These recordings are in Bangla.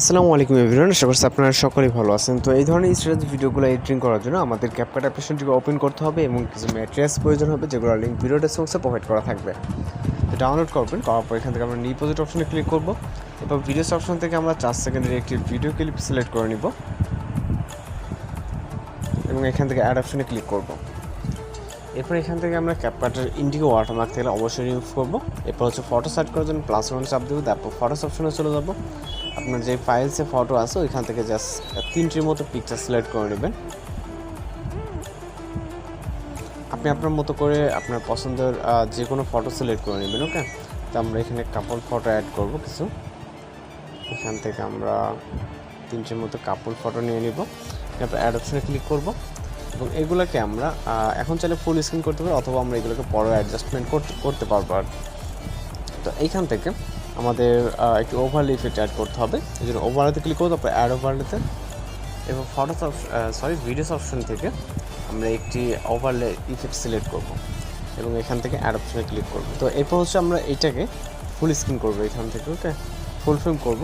আসসালামু আলাইকুম এভরিওয়ান, আশা করছি আপনারা সকলেই ভালো আছেন। তো এই ধরনের স্টোরেজ ভিডিওগুলো এডিটিং করার জন্য আমাদের ক্যাপকাট অ্যাপ্লিকেশনটিকে ওপেন করতে হবে এবং কিছু ম্যাটেরিয়ালস প্রয়োজন হবে যেগুলো লিঙ্ক ভিডিও ডেসক্রিপশনে প্রোভাইড করা থাকবে। তো ডাউনলোড করবেন, করার পর এখান থেকে আমরা নিপোজিট অপশনে ক্লিক করব। এরপর ভিডিওস অপশন থেকে আমরা চার সেকেন্ডের একটি ভিডিও ক্লিপ সিলেক্ট করে নিব। এবং এখান থেকে অ্যাড অপশনে ক্লিক করব। এরপর এখান থেকে আমরা ক্যাপকাটের ইন্ডিগো ওয়াটারমার্ক থেকে অবশ্যই রিমুভ করব। এরপর হচ্ছে ফটো সেট করার জন্য প্লাস ওয়ান চাপ দেবো, তারপর ফটোস অপশনে চলে যাব। আপনার যে ফাইলসে ফটো আছে, ওইখান থেকে জাস্ট তিনটির মতো পিকচার সিলেক্ট করে নেবেন। আপনি আপনার মতো করে আপনার পছন্দের যে কোনো ফটো সিলেক্ট করে নেবেন ওকে তো আমরা এখানে কাপল ফটো অ্যাড করব কিছু। এখান থেকে আমরা তিনটির মতো কাপল ফটো নিয়ে নিব। তারপর অ্যাড অপশনে ক্লিক করব। এবং এগুলোকে আমরা এখন চাইলে ফুল স্ক্রিন করতে পারি, অথবা আমরা এগুলোকে বড় অ্যাডজাস্টমেন্ট করতে করতে পারব আর। তো এইখান থেকে আমাদের একটি ওভারলে ইফেক্ট অ্যাড করতে হবে। এই জন্য ওভারলেতে ক্লিক করব, তারপর অ্যাড ওভারলেতে এবং ফটোস সরি ভিডিওস অপশন থেকে আমরা একটি ওভারলে ইফেক্ট সিলেক্ট করব এবং এখান থেকে অ্যাড অপশনে ক্লিক করব। তো এরপর হচ্ছে আমরা এইটাকে ফুল স্ক্রিন করব এখান থেকে ওকে ফুল ফিল্ম করব।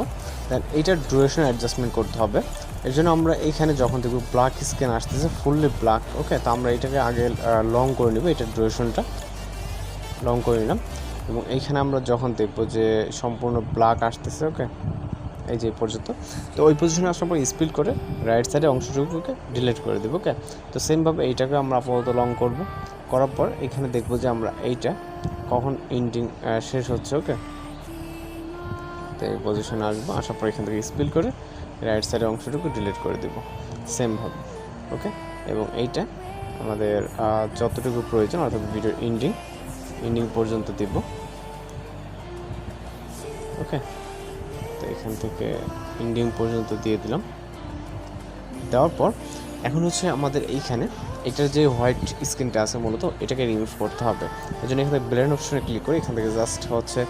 দেন এইটার ডিউরেশন অ্যাডজাস্টমেন্ট করতে হবে। এর জন্য আমরা এইখানে যখন দেখব ব্ল্যাক স্ক্রিন আসতেছে ফুললি ব্ল্যাক ওকে তো আমরা এটাকে আগে লং করে নেব, এটার ডিউরেশনটা লং করে নিলাম। এবং এইখানে আমরা যখন দেখব যে সম্পূর্ণ ব্ল্যাক আসতেছে ওকে এই যে পর্যন্ত। তো ওই পজিশনে আসার পর স্পিড করে রাইট সাইডে অংশটুকুকে ডিলিট করে দেবো ওকে তো সেমভাবে এইটাকে আমরা আপাতত লং করব। করার পর এখানে দেখব যে আমরা এইটা কখন ইন্ডিং শেষ হচ্ছে ওকে তো এই পজিশনে আসব, আসার পর এখান থেকে স্পিড করে রাইট সাইডের অংশটুকু ডিলিট করে দেবো সেমভাবে ওকে এবং এইটা আমাদের যতটুকু প্রয়োজন, অর্থাৎ ভিডিওর ইন্ডিং ইন্ডিং পর্যন্ত দিব। ওকে তো এখান থেকে ইন্ডিং পর্যন্ত দিয়ে দিলাম। দেওয়ার পর এখন হচ্ছে আমাদের এইখানে এটার যে হোয়াইট স্ক্রিনটা আছে মূলত, এটাকে রিমুভ করতে হবে। এই জন্য এখানে ব্লেন্ড অপশনে ক্লিক করে এখান থেকে জাস্ট হচ্ছে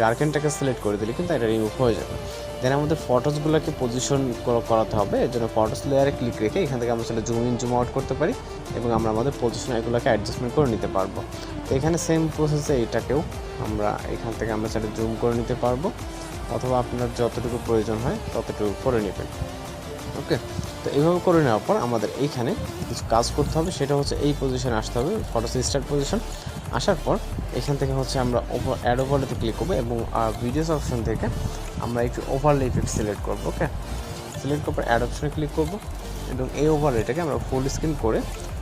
ডার্কেনটাকে সিলেক্ট করে দিলে কিন্তু এটা রিমুভ হয়ে যাবে। দেন আমাদের ফটোসগুলোকে পজিশন করাতে হবে। এর জন্য ফটোস লেয়ারে ক্লিক রেখে এখান থেকে আমরা সেটা জুম ইন জুম আউট করতে পারি। এবং আমরা আমাদের পজিশন এগুলোকে অ্যাডজাস্টমেন্ট করে নিতে পারব। তো এখানে সেম প্রসেসে এটাকেও আমরা এখান থেকে আমরা সেটা জুম করে নিতে পারব, অথবা আপনার যতটুকু প্রয়োজন হয় ততটুকু করে নেবেন। ওকে তো এইভাবে করে নেওয়ার পর আমাদের এইখানে কিছু কাজ করতে হবে, সেটা হচ্ছে এই পজিশনে আসতে হবে ফটো স্টার্ট পজিশন আসার পর এখান থেকে হচ্ছে আমরা ওভার অ্যাড ওভারলেতে ক্লিক করব এবং ভিডিওস অপশন থেকে আমরা একটু ওভারলে ইফেক্ট সিলেক্ট করব ওকে সিলেক্ট করার পর অ্যাড অপশনে ক্লিক করব এবং এই ওভারলেটাকে আমরা ফুল স্ক্রিন করে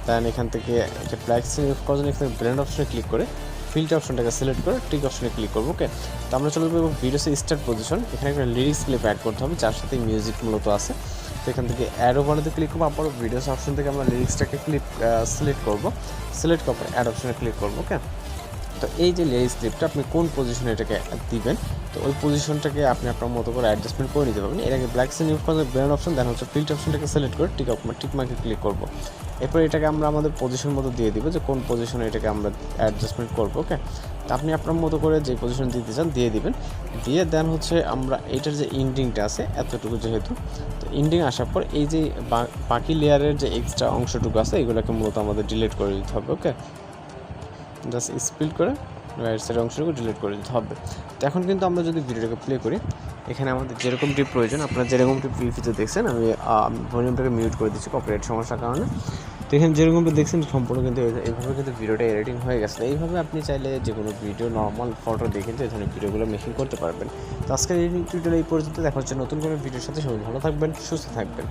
দেন এখান থেকে যে স্ক্রিন ইউজ করার জন্য এখানে ব্র্যান্ড অপশনে ক্লিক করে ফিল্টার অপশনটাকে সিলেক্ট করে টিক অপশনে ক্লিক করব ওকে তো আমরা চলে যাব ভিডিওসে স্টার্ট পজিশন এখানে একটা লিরিক্স ক্লিপ অ্যাড করতে হবে, যার সাথে মিউজিক মূলত আছে। তো এখান থেকে অ্যাড ওভারতে ক্লিক করব আবার ভিডিওস অপশন থেকে আমরা লিরিক্সটাকে ক্লিক সিলেক্ট করব। সিলেক্ট পর অ্যাড অপশনে ক্লিক করব ওকে তো এই যে লিরিক্স ক্লিপটা আপনি কোন পজিশনে এটাকে দিবেন? তো ওই পজিশনটাকে আপনি আপনার মতো করে অ্যাডজাস্টমেন্ট করে নিতে পারবেন। আগে ব্ল্যাক সিন ইউজ করার ব্র্যান্ড অপশন দেন হচ্ছে ফিল্ড অপশনটাকে সিলেক্ট করে টিক টিক মার্কে ক্লিক করব। এরপর এটাকে আমরা আমাদের পজিশন মতো দিয়ে দিব যে কোন পজিশনে এটাকে আমরা অ্যাডজাস্টমেন্ট করব ওকে তো আপনি আপনার মতো করে যে পজিশন দিতে চান, দিয়ে দিবেন। দিয়ে দেন হচ্ছে আমরা এটার যে ইন্ডিংটা আছে, এতটুকু যেহেতু, তো ইন্ডিং আসার পর এই যে বাকি লেয়ারের যে এক্সট্রা অংশটুকু আছে, এগুলোকে মূলত আমাদের ডিলিট করে দিতে হবে ওকে জাস্ট স্পিড করে রাইট সাইড অংশটুকু ডিলিট করে দিতে হবে। তো এখন কিন্তু আমরা যদি ভিডিওটাকে প্লে করি, এখানে আমাদের যেরকমটি প্রয়োজন, আপনারা যেরকমটি প্রিভিতে দেখছেন, আমি ভলিউমটাকে মিউট করে দিচ্ছি কপিরাইট সমস্যার কারণে। তো এখানে যেরকমটি দেখছেন, সম্পূর্ণ কিন্তু এই- এইভাবে কিন্তু ভিডিওটা এডিটিং হয়ে গেছে। এইভাবে আপনি চাইলে যে কোনো ভিডিও নর্মাল ফটো দেখে কিন্তু এই ধরনের ভিডিওগুলো মেকিং করতে পারবেন। তো আজকের এই টিউটোরিয়াল এই পর্যন্ত, দেখা হচ্ছে নতুন কোনো ভিডিওর সাথে। সবাই ভালো থাকবেন, সুস্থ থাকবেন।